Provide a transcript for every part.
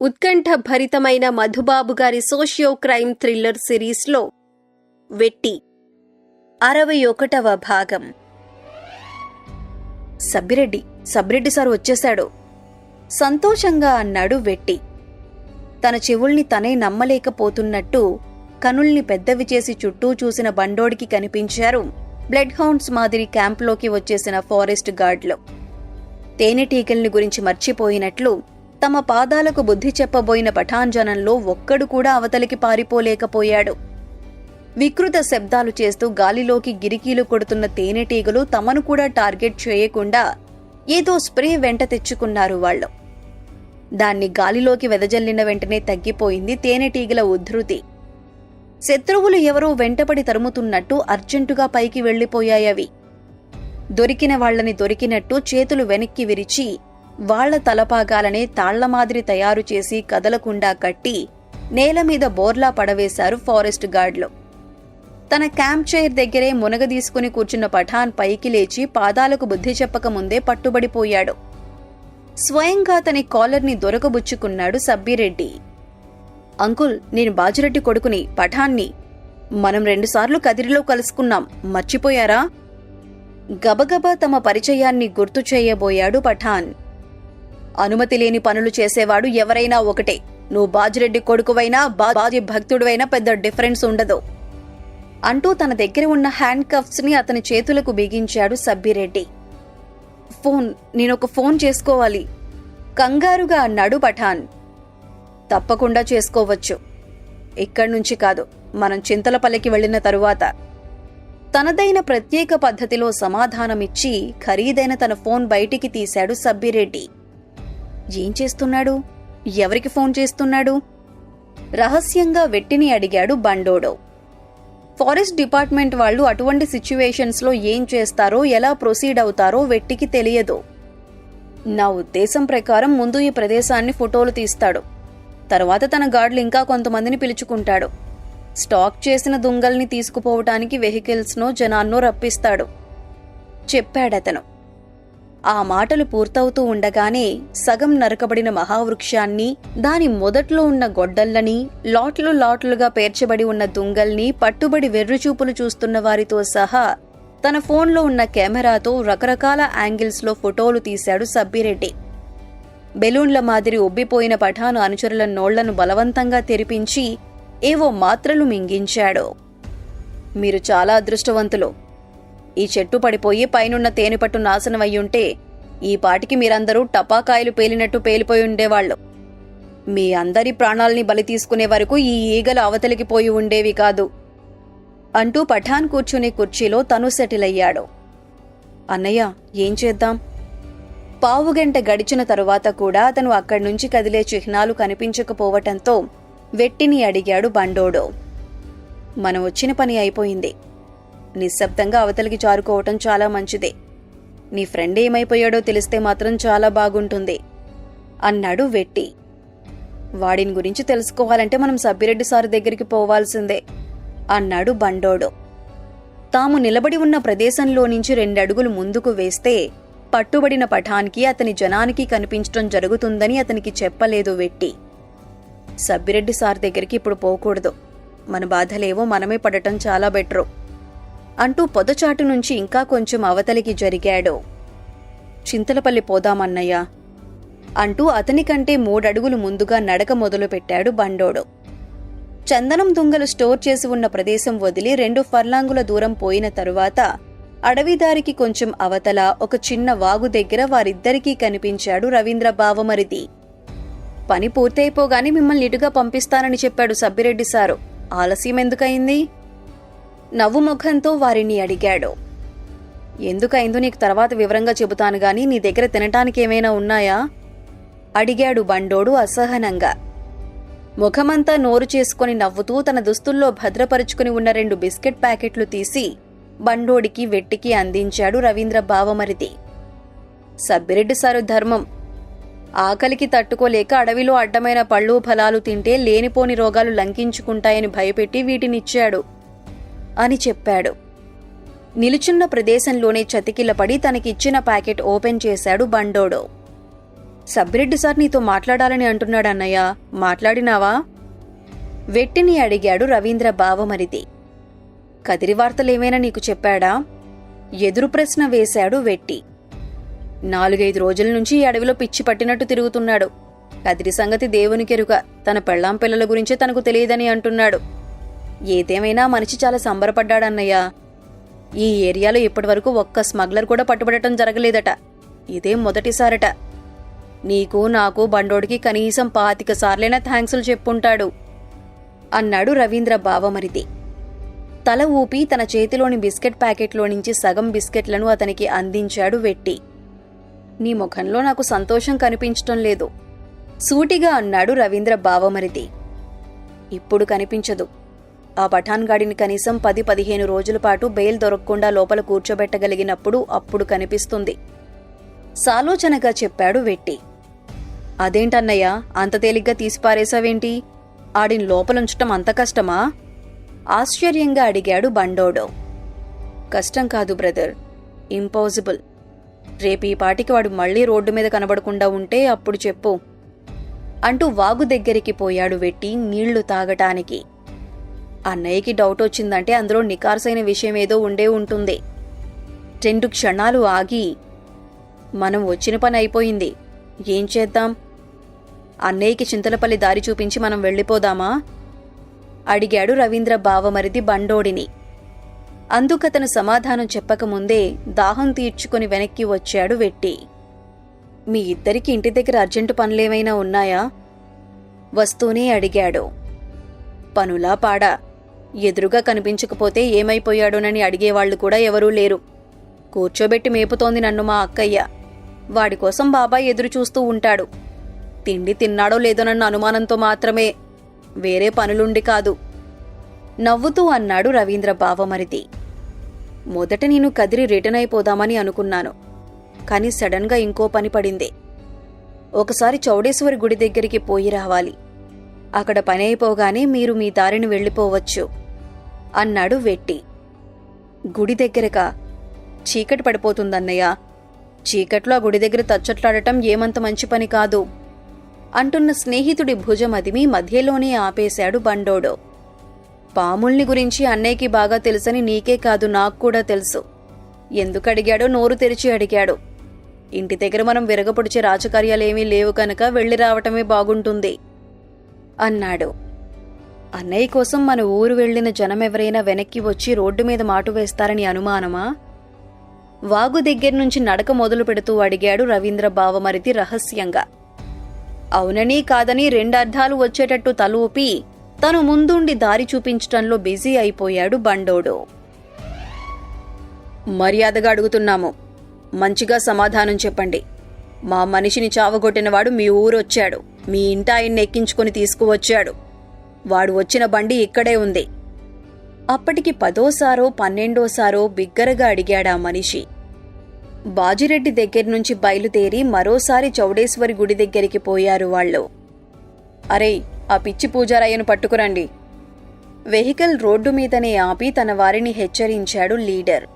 ఉత్కంఠ భరితమైన మధుబాబు గారి socio crime thriller సిరీస్లో వెట్టి. అరవై ఒకటవ భాగం. సబ్బిరెడ్డి సబ్బిరెడ్డి సార్ వచ్చేశాడు. సంతోషంగా అన్నాడు వెట్టి. తన చెవుల్ని తనే నమ్మలేకపోతున్నట్టు కనుల్ని పెద్దవి చేసి చుట్టూ చూసిన బండోడికి కనిపించారు బ్లడ్ హౌండ్స్ మాదిరి క్యాంప్లోకి వచ్చేసిన ఫారెస్ట్ గార్డ్లు. తేనెటీగల్ని గురించి మర్చిపోయినట్లు తమ పాదాలకు బుద్ధి చెప్పబోయిన పఠాంజనంలో ఒక్కడు కూడా అవతలికి పారిపోలేకపోయాడు. వికృత శబ్దాలు చేస్తూ గాలిలోకి గిరికీలు కొడుతున్న తేనెటీగలు తమను కూడా టార్గెట్ చేయకుండా ఏదో స్ప్రే వెంట తెచ్చుకున్నారు వాళ్ళు. దాన్ని గాలిలోకి వెదజల్లిన వెంటనే తగ్గిపోయింది తేనెటీగల ఉద్ధృతి శత్రువులు ఎవరో వెంటపడి తరుముతున్నట్టు అర్జెంటుగా పైకి వెళ్ళిపోయాయవి దొరికిన వాళ్ళని దొరికినట్టు చేతులు వెనక్కి విరిచి వాళ్ళ తలపాగాలనే తాళ్ళ మాదిరి తయారు చేసి కదలకుండా కట్టి నేల మీద బోర్లా పడవేశారు ఫారెస్ట్ గార్డ్లు. తన క్యాంప్ చైర్ దగ్గరే మునగ తీసుకుని కూర్చున్న పఠాన్ పైకి లేచి పాదాలకు బుద్ధి చెప్పక ముందే పట్టుబడిపోయాడు. స్వయంగా తన కాలర్ని దొరకబుచ్చుకున్నాడు సబ్బిరెడ్డి. అంకుల్ నేను బాజురెడ్డి కొడుకుని పఠాన్ని. మనం రెండుసార్లు కదిరిలో కలుసుకున్నాం. మర్చిపోయారా? గబగబా తమ పరిచయాన్ని గుర్తు చేయబోయాడు పఠాన్. అనుమతి లేని పనులు చేసేవాడు ఎవరైనా ఒకటే. నువ్వు బాజిరెడ్డి కొడుకువైనా బాజీ భక్తుడివైనా పెద్ద డిఫరెన్స్ ఉండదు. అంటూ తన దగ్గర ఉన్న హ్యాండ్ కఫ్స్ని అతని చేతులకు బిగించాడు సబ్బిరెడ్డి. ఫోన్ నేనొక ఫోన్ చేసుకోవాలి. కంగారుగా అన్నాడు పఠాన్. తప్పకుండా చేసుకోవచ్చు. ఇక్కడి నుంచి కాదు మనం చింతలపల్లికి వెళ్ళిన తరువాత. తనదైన ప్రత్యేక పద్ధతిలో సమాధానమిచ్చి ఖరీదైన తన ఫోన్ బయటికి తీశాడు సబ్బిరెడ్డి. ఏం చేస్తున్నాడు? ఎవరికి ఫోన్ చేస్తున్నాడు? రహస్యంగా వెట్టిని అడిగాడు బండోడో. ఫారెస్ట్ డిపార్ట్మెంట్ వాళ్ళు అటువంటి సిచ్యువేషన్స్లో ఏం చేస్తారో ఎలా ప్రొసీడ్ అవుతారో వెట్టికి తెలియదు. నా ఉద్దేశం ప్రకారం ముందు ఈ ప్రదేశాన్ని ఫోటోలు తీస్తాడు. తర్వాత తన గార్డులు ఇంకా కొంతమందిని పిలుచుకుంటాడు. స్టాక్ చేసిన దుంగల్ని తీసుకుపోవటానికి వెహికల్స్నో జనాన్నో రప్పిస్తాడు. చెప్పాడతను. ఆ మాటలు పూర్తవుతూ ఉండగానే సగం నరకబడిన మహావృక్షాన్ని దాని మొదట్లో ఉన్న గొడ్డళ్ళని లాట్లు లాట్లుగా పేర్చబడి ఉన్న దుంగల్ని పట్టుబడి వెర్రిచూపులు చూస్తున్న వారితో సహా తన ఫోన్లో ఉన్న కెమెరాతో రకరకాల యాంగిల్స్లో ఫోటోలు తీశాడు సబ్బిరెడ్డి. బెలూన్ల మాదిరి ఉబ్బిపోయిన పఠాను అనుచరుల నోళ్ళను బలవంతంగా తెరిపించి ఏవో మాత్రలు మింగించాడు. మీరు చాలా అదృష్టవంతులు. ఈ చెట్టు పడిపోయి పైనున్న తేనెపట్టు నాశనమయ్యుంటే ఈ పాటికి మీరందరూ టపాకాయలు పేలినట్టు పేలిపోయి ఉండేవాళ్ళు. మీ అందరి ప్రాణాల్ని బలి తీసుకునే వరకు ఈ ఈగలు అవతలికి పోయి ఉండేవి కాదు. అంటూ పఠాన్ కూర్చునే కుర్చీలో తను సెటిల్ అయ్యాడు అన్నయ్య ఏం చేద్దాం? పావుగంట గడిచిన తరువాత కూడా అతను అక్కడి నుంచి కదిలే చిహ్నాలు కనిపించకపోవటంతో వెట్టిని అడిగాడు బండోడో. మనం వచ్చిన పని అయిపోయింది. నిశ్శబ్దంగా అవతలికి జారుకోవటం చాలా మంచిదే. నీ ఫ్రెండ్ ఏమైపోయాడో తెలిస్తే మాత్రం చాలా బాగుంటుంది. అన్నాడు వెట్టి. వాడిని గురించి తెలుసుకోవాలంటే మనం సబ్బిరెడ్డి సార్ దగ్గరికి పోవాల్సిందే అన్నాడు బండోడు. తాము నిలబడి ఉన్న ప్రదేశంలో నుంచి రెండడుగులు ముందుకు వేస్తే పట్టుబడిన పఠాన్కి అతని జనానికి కనిపించటం జరుగుతుందని అతనికి చెప్పలేదు వెట్టి. సబ్బిరెడ్డి సార్ దగ్గరికి ఇప్పుడు పోకూడదు. మన బాధలేవో మనమే పడటం చాలా బెటరు. అంటూ పొదచాటు నుంచి ఇంకా కొంచెం అవతలికి జరిగాడు. చింతలపల్లి పోదామన్నయ్యా! అంటూ అతని కంటే మూడడుగులు ముందుగా నడక మొదలుపెట్టాడు బండోడు. చందనం దుంగలు స్టోర్ చేసి ఉన్న ప్రదేశం వదిలి రెండు ఫర్లాంగుల దూరం పోయిన తరువాత అడవిదారికి కొంచెం అవతల ఒక చిన్న వాగు దగ్గర వారిద్దరికీ కనిపించాడు రవీంద్ర బావమరిది. పని పూర్తయిపోగానే మిమ్మల్ని ఇటుగా పంపిస్తానని చెప్పాడు సబ్బిరెడ్డి సారు. ఆలస్యం ఎందుకయింది నవ్వు ముఖంతో వారిని అడిగాడు. ఎందుకైందో నీకు తర్వాత వివరంగా చెబుతాను గాని నీ దగ్గర తినటానికి ఏమైనా ఉన్నాయా? అడిగాడు బండోడు అసహనంగా. ముఖమంతా నోరు చేసుకుని నవ్వుతూ తన దుస్తుల్లో భద్రపరుచుకుని ఉన్న రెండు బిస్కెట్ ప్యాకెట్లు తీసి బండోడికి వెట్టికి అందించాడు రవీంద్ర భావమరిది. సబ్బిరెడ్డి సారు ధర్మం. ఆకలికి తట్టుకోలేక అడవిలో అడ్డమైన పళ్ళు ఫలాలు తింటే లేనిపోని రోగాలు లంకించుకుంటాయని భయపెట్టి వీటినిచ్చాడు. అని చెప్పాడు. నిలుచున్న ప్రదేశంలోనే చతికిలపడి తనకిచ్చిన ప్యాకెట్ ఓపెన్ చేశాడు బండోడో. సబ్బిరెడ్డి సార్ నీతో మాట్లాడాలని అంటున్నాడు అన్నయ్య. మాట్లాడినావా? వెట్టిని అడిగాడు రవీంద్ర భావమరిది కదిరి వార్తలేమైనా నీకు చెప్పాడా? ఎదురు ప్రశ్న వేశాడు వెట్టి. నాలుగైదు రోజుల నుంచి ఈ అడవిలో పిచ్చి పట్టినట్టు తిరుగుతున్నాడు. కదిరి సంగతి దేవునికెరుక. తన పెళ్ళాం పిల్లల గురించే తనకు తెలియదని అంటున్నాడు. ఏదేమైనా మనిషి చాలా సంబరపడ్డాడన్నయ్య. ఈ ఏరియాలో ఇప్పటివరకు ఒక్క స్మగ్లర్ కూడా పట్టుబడటం జరగలేదట. ఇదే మొదటిసారట. నీకు నాకు బండోడికి కనీసం పాతిక సార్లైనా థ్యాంక్సులు చెప్పుంటాడు. అన్నాడు రవీంద్ర బావమరిది. తల ఊపి తన చేతిలోని బిస్కెట్ ప్యాకెట్లో నుంచి సగం బిస్కెట్లను అతనికి అందించాడు వెట్టి. నీ ముఖంలో నాకు సంతోషం కనిపించటం లేదు. సూటిగా అన్నాడు రవీంద్ర బావమరిది. ఇప్పుడు కనిపించదు. ఆ పఠాన్ గాడిని కనీసం పది పదిహేను రోజుల పాటు బెయిల్ దొరకకుండా లోపల కూర్చోబెట్టగలిగినప్పుడు అప్పుడు కనిపిస్తుంది. సాలోచనగా చెప్పాడు వెట్టి. అదేంటన్నయ్య అంత తేలిగ్గా తీసిపారేశావేంటి ఆడిని లోపలుంచటం అంత కష్టమా? ఆశ్చర్యంగా అడిగాడు బండోడో. కష్టం కాదు బ్రదర్ ఇంపాసిబుల్. రేపు ఈ పాటికి వాడు మళ్ళీ రోడ్డు మీద కనబడకుండా ఉంటే అప్పుడు చెప్పు. అంటూ వాగు దగ్గరికి పోయాడు వెట్టి నీళ్ళు తాగటానికి. అన్నయ్యకి డౌట్ వచ్చిందంటే అందులో నికార్సైన విషయం ఏదో ఉండే ఉంటుంది. రెండు క్షణాలు ఆగి మనం వచ్చిన పని అయిపోయింది. ఏం చేద్దాం? అన్నయ్యకి చింతలపల్లి దారి చూపించి మనం వెళ్ళిపోదామా? అడిగాడు రవీంద్ర బావమరిది బండోడిని. అందుకతను సమాధానం చెప్పకముందే దాహం తీర్చుకుని వెనక్కి వచ్చాడు వెట్టి. మీ ఇద్దరికి ఇంటి దగ్గర అర్జెంటు పనులేమైనా ఉన్నాయా? వస్తూనే అడిగాడు. పనులా పాడా. ఎదురుగా కనిపించకపోతే ఏమైపోయాడోనని అడిగేవాళ్ళు కూడా ఎవరూ లేరు. కూర్చోబెట్టి మేపుతోంది నన్ను మా అక్కయ్య. వాడి కోసం బాబాయ్ ఎదురు చూస్తూ ఉంటాడు. తిండి తిన్నాడో లేదోనన్న అనుమానంతో మాత్రమే వేరే పనులుండి కాదు. నవ్వుతూ అన్నాడు రవీంద్ర బావమరిది. మొదట నేను కదిరి రిటర్న్ అయిపోదామని అనుకున్నాను. కానీ సడన్గా ఇంకో పని పడింది. ఒకసారి చౌడేశ్వరి గుడి దగ్గరికి పోయి రావాలి. అక్కడ పని అయిపోగానే మీరు మీ దారిని వెళ్ళిపోవచ్చు. అన్నాడు వెట్టి. గుడి దగ్గరకా చీకటి పడిపోతుందన్నయ్య. చీకట్లో ఆ గుడి దగ్గర తచ్చట్లాడటం ఏమంత మంచి పని కాదు. అంటున్న స్నేహితుడి భుజం అదిమి మధ్యలోనే ఆపేశాడు బండోడో. పాముల్ని గురించి అన్నయ్యకి బాగా తెలుసని నీకే కాదు నాకు కూడా తెలుసు. ఎందుకు అడిగాడో నోరు తెరిచి అడిగాడు. ఇంటి దగ్గర మనం విరగపొడిచే రాజకార్యాలేమీ లేవు కనుక వెళ్ళి రావటమే బాగుంటుంది అన్నాడు. అన్నయ్య కోసం మన ఊరు వెళ్ళిన జనం ఎవరైనా వెనక్కి వచ్చి రోడ్డు మీద మాటు వేస్తారని అనుమానమా? వాగు దగ్గర నుంచి నడక మొదలు పెడుతూ అడిగాడు రవీంద్ర బావమరిది రహస్యంగా. అవునని కాదని రెండర్థాలు వచ్చేటట్టు తలూపి తను ముందుండి దారి చూపించటంలో బిజీ అయిపోయాడు బండోడు. మర్యాదగా అడుగుతున్నాము. మంచిగా సమాధానం చెప్పండి. మా మనిషిని చావగొట్టినవాడు మీ ఊరొచ్చాడు. మీ ఇంటాయన్ని ఎక్కించుకుని తీసుకువచ్చాడు. వాడు వచ్చిన బండి ఇక్కడే ఉంది. అప్పటికి పదోసారో పన్నెండోసారో బిగ్గరగా అడిగాడా మనిషి. బాజిరెడ్డి దగ్గర నుంచి బయలుదేరి మరోసారి చౌడేశ్వరి గుడి దగ్గరికి పోయారు వాళ్ళు. అరే ఆ పిచ్చి పూజారయ్యను పట్టుకురండి. వెహికల్ రోడ్డు మీదనే ఆపి తన వారిని హెచ్చరించాడు లీడర్.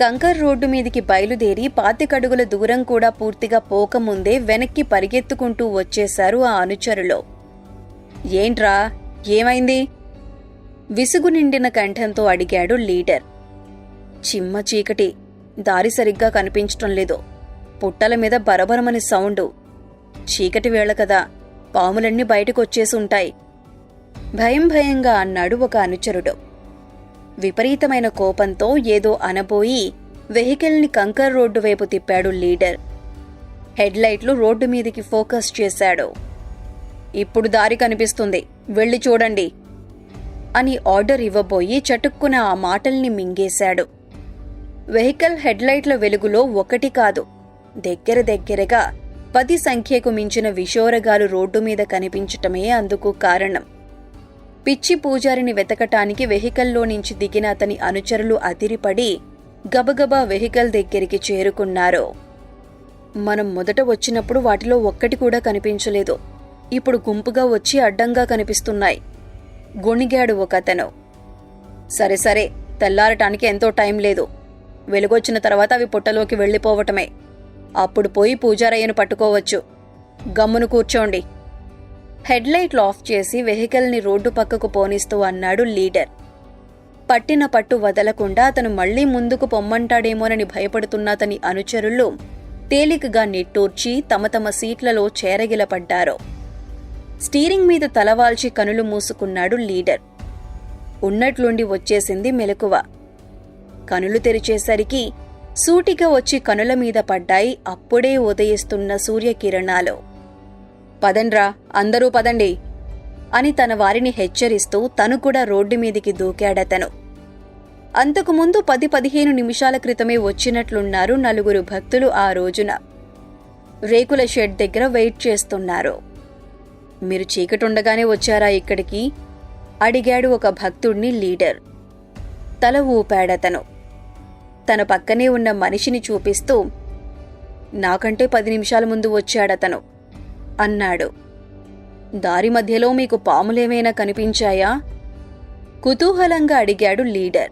కంకర్ రోడ్డు మీదికి బయలుదేరి పాతికడుగుల దూరం కూడా పూర్తిగా పోకముందే వెనక్కి పరిగెత్తుకుంటూ వచ్చేశారు ఆ అనుచరులో. ఏంట్రా? ఏమైంది? విసుగు నిండిన కంఠంతో అడిగాడు లీడర్. చిమ్మ చీకటి. దారి సరిగ్గా కనిపించటం లేదు. పుట్టల మీద బరబరమని సౌండు. చీకటి వేళ కదా. పాములన్నీ బయటకొచ్చేసి ఉంటాయి భయం భయంగా అన్నాడు ఒక అనుచరుడు. విపరీతమైన కోపంతో ఏదో అనబోయి వెహికల్ని కంకర్ రోడ్డు వైపు తిప్పాడు లీడర్. హెడ్లైట్లు రోడ్డు మీదికి ఫోకస్ చేశాడు. ఇప్పుడు దారి కనిపిస్తుంది. వెళ్ళి చూడండి అని ఆర్డర్ ఇవ్వబోయి చటుక్కున ఆ మాటల్ని మింగేశాడు. వెహికల్ హెడ్లైట్ల వెలుగులో ఒకటి కాదు దగ్గర దగ్గరగా పది సంఖ్యకు మించిన విషోరగాలు రోడ్డు మీద కనిపించటమే అందుకు కారణం. పిచ్చి పూజారిని వెతకటానికి వెహికల్లో నుంచి దిగిన అతని అనుచరులు అదిరిపడి గబగబా వెహికల్ దగ్గరికి చేరుకున్నారు. మనం మొదట వచ్చినప్పుడు వాటిలో ఒక్కటి కూడా కనిపించలేదు. ఇప్పుడు గుంపుగా వచ్చి అడ్డంగా కనిపిస్తున్నాయి. గొణిగాడు ఒకతను. సరే సరే తెల్లారటానికి ఎంతో టైం లేదు. వెలుగొచ్చిన తర్వాత అవి పుట్టలోకి వెళ్ళిపోవటమే. అప్పుడు పోయి పూజారయ్యను పట్టుకోవచ్చు. గమ్మును కూర్చోండి. హెడ్లైట్లు ఆఫ్ చేసి వెహికల్ని రోడ్డు పక్కకు పోనిస్తూ అన్నాడు లీడర్. పట్టిన పట్టు వదలకుండా అతను మళ్ళీ ముందుకు పొమ్మంటాడేమోనని భయపడుతున్న అతని అనుచరులు తేలికగా నిట్టూర్చి తమ తమ సీట్లలో చేరగిలపడ్డారు. స్టీరింగ్ మీద తలవాల్చి కనులు మూసుకున్నాడు లీడర్. ఉన్నట్లుండి వచ్చేసింది మెలకువ. కనులు తెరిచేసరికి సూటిగా వచ్చి కనుల మీద పడ్డాయి అప్పుడే ఉదయిస్తున్న సూర్యకిరణాలు. పదండ్రా అందరూ పదండి అని తన వారిని హెచ్చరిస్తూ తను కూడా రోడ్డు మీదికి దూకాడతను. అంతకుముందు పది పదిహేను నిమిషాల క్రితమే వచ్చినట్లున్నారు నలుగురు భక్తులు ఆ రోజున. రేకుల షెడ్ దగ్గర వెయిట్ చేస్తున్నారు. మీరు చీకటుండగానే వచ్చారా ఇక్కడికి? అడిగాడు ఒక భక్తుడిని లీడర్. తల ఊపాడతను. తన పక్కనే ఉన్న మనిషిని చూపిస్తూ నాకంటే పది నిమిషాల ముందు వచ్చాడతను అన్నాడు. దారి మధ్యలో మీకు పాములేమైనా కనిపించాయా? కుతూహలంగా అడిగాడు లీడర్.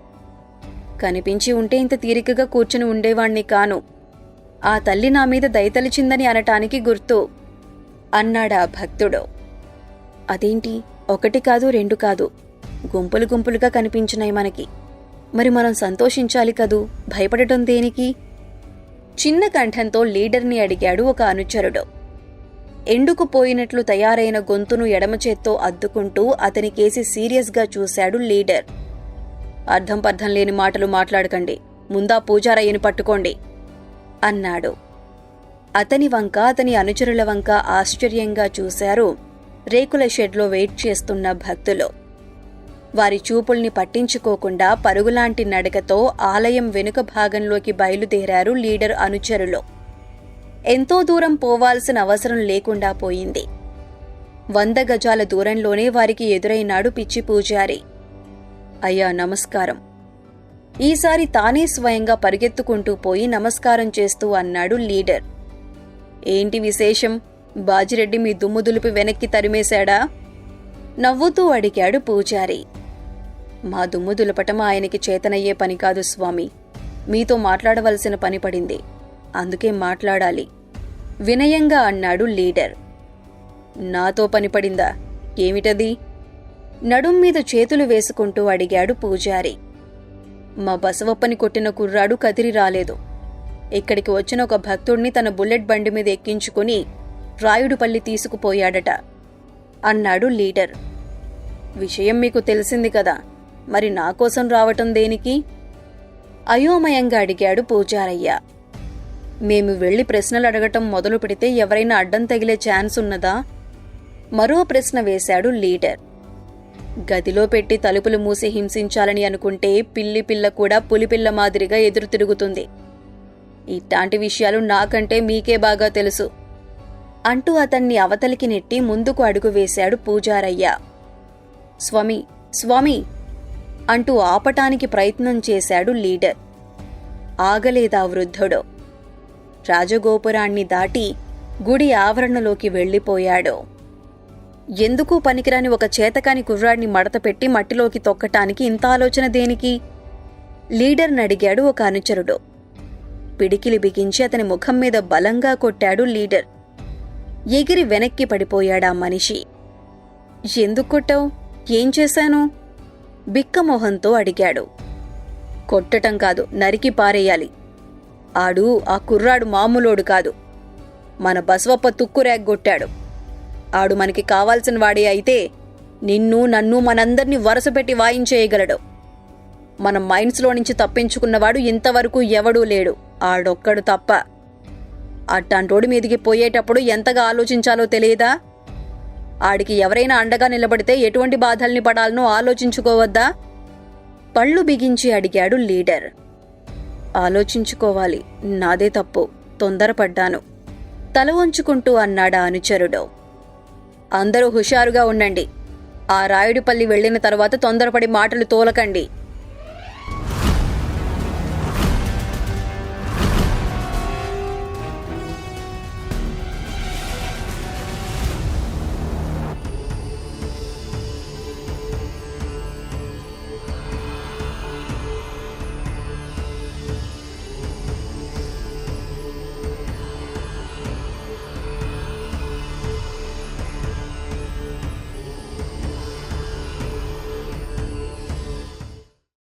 కనిపించి ఉంటే ఇంత తీరికగా కూర్చుని ఉండేవాణ్ణి కాను. ఆ తల్లి నా మీద దయతలిచిందని అనటానికి గుర్తు అన్నాడా భక్తుడు. అదేంటి? ఒకటి కాదు రెండు కాదు. గుంపులు గుంపులుగా కనిపించినాయి మనకి. మరి మనం సంతోషించాలి కదూ? భయపడటం దేనికి? చిన్న కంఠంతో లీడర్ని అడిగాడు ఒక అనుచరుడు. ఎండుకుపోయినట్లు తయారైన గొంతును ఎడమ చేత్తో అద్దుకుంటూ అతనికేసి సీరియస్గా చూశాడు లీడర్. అర్థం పర్థం లేని మాటలు మాట్లాడకండి. ముందా పూజారయ్యని పట్టుకోండి అన్నాడు. అతని వంక అతని అనుచరుల వంక ఆశ్చర్యంగా చూశారు రేకుల షెడ్లో వెయిట్ చేస్తున్న భక్తులు. వారి చూపుల్ని పట్టించుకోకుండా పరుగులాంటి నడకతో ఆలయం వెనుక భాగంలోకి బయలుదేరారు లీడర్ అనుచరులు. ఎంతో దూరం పోవాల్సిన అవసరం లేకుండా పోయింది. వంద గజాల దూరంలోనే వారికి ఎదురైనాడు పిచ్చి పూజారి. అయ్యా నమస్కారం. ఈసారి తానే స్వయంగా పరిగెత్తుకుంటూ పోయి నమస్కారం చేస్తూ అన్నాడు లీడర్. ఏంటి విశేషం? బాజిరెడ్డి మీ దుమ్ము దులిపి వెనక్కి తరిమేశాడా? నవ్వుతూ అడిగాడు పూజారి. మా దుమ్ము దులపటం ఆయనకి చేతనయ్యే పని కాదు స్వామి. మీతో మాట్లాడవలసిన పని పడింది. అందుకే మాట్లాడాలి. వినయంగా అన్నాడు లీడర్. నాతో పని పడిందా? ఏమిటది? నడుం మీద చేతులు వేసుకుంటూ అడిగాడు పూజారి. మా బసవప్పని కొట్టిన కుర్రాడు కదిరి రాలేదు. ఇక్కడికి వచ్చిన ఒక భక్తుడిని తన బుల్లెట్ బండి మీద ఎక్కించుకుని రాయుడుపల్లి తీసుకుపోయాడట. అన్నాడు లీడర్. విషయం మీకు తెలిసింది కదా. మరి నా కోసం రావటం దేనికి? అయోమయంగా అడిగాడు పూజారయ్య. మేము వెళ్ళి ప్రశ్నలు అడగటం మొదలు పెడితే ఎవరైనా అడ్డం తగిలే ఛాన్స్ ఉన్నదా? మరో ప్రశ్న వేశాడు లీడర్. గదిలో పెట్టి తలుపులు మూసి హింసించాలని అనుకుంటే పిల్లి పిల్ల కూడా పులిపిల్ల మాదిరిగా ఎదురు తిరుగుతుంది. ఇట్లాంటి విషయాలు నాకంటే మీకే బాగా తెలుసు. అంటూ అతన్ని అవతలికి నెట్టి ముందుకు అడుగు వేశాడు పూజారయ్య. స్వామి స్వామి! అంటూ ఆపటానికి ప్రయత్నం చేశాడు లీడర్. ఆగలేదా వృద్ధుడు. రాజగోపురాన్ని దాటి గుడి ఆవరణలోకి వెళ్ళిపోయాడు. ఎందుకు పనికిరాని ఒక చేతకాని కుర్రాడిని మడతపెట్టి మట్టిలోకి తొక్కటానికి ఇంత ఆలోచన దేనికి? లీడర్ని అడిగాడు ఒక అనుచరుడు. పిడికిలి బిగించి అతని ముఖం మీద బలంగా కొట్టాడు లీడర్. ఎగిరి వెనక్కి పడిపోయాడా మనిషి. ఎందుకు కొట్టావు? ఏం చేశాను? బిక్కమోహంతో అడిగాడు. కొట్టటం కాదు నరికి పారేయాలి. ఆడు ఆ కుర్రాడు మామూలోడు కాదు. మన బసవప్ప తుక్కురేగ్గొట్టాడు ఆడు మనకి కావాల్సిన వాడే అయితే నిన్ను నన్ను మనందర్నీ వరుసపెట్టి వాయించేయగలడు. మన మైండ్స్లో నుంచి తప్పించుకున్నవాడు ఇంతవరకు ఎవడూ లేడు. ఆడొక్కడు తప్ప అట్టాంటోడి మీదికి పోయేటప్పుడు ఎంతగా ఆలోచించాలో తెలియదా? ఆడికి ఎవరైనా అండగా నిలబడితే ఎటువంటి బాధల్ని పడాలనో ఆలోచించుకోవద్దా? పళ్ళు బిగించి అడిగాడు లీడర్. ఆలోచించుకోవాలి నాదే తప్పు తొందరపడ్డాను తల వంచుకుంటూ అన్నాడా అనుచరుడు. అందరూ హుషారుగా ఉండండి ఆ రాయుడిపల్లి వెళ్ళిన తర్వాత తొందరపడి మాటలు తోలకండి.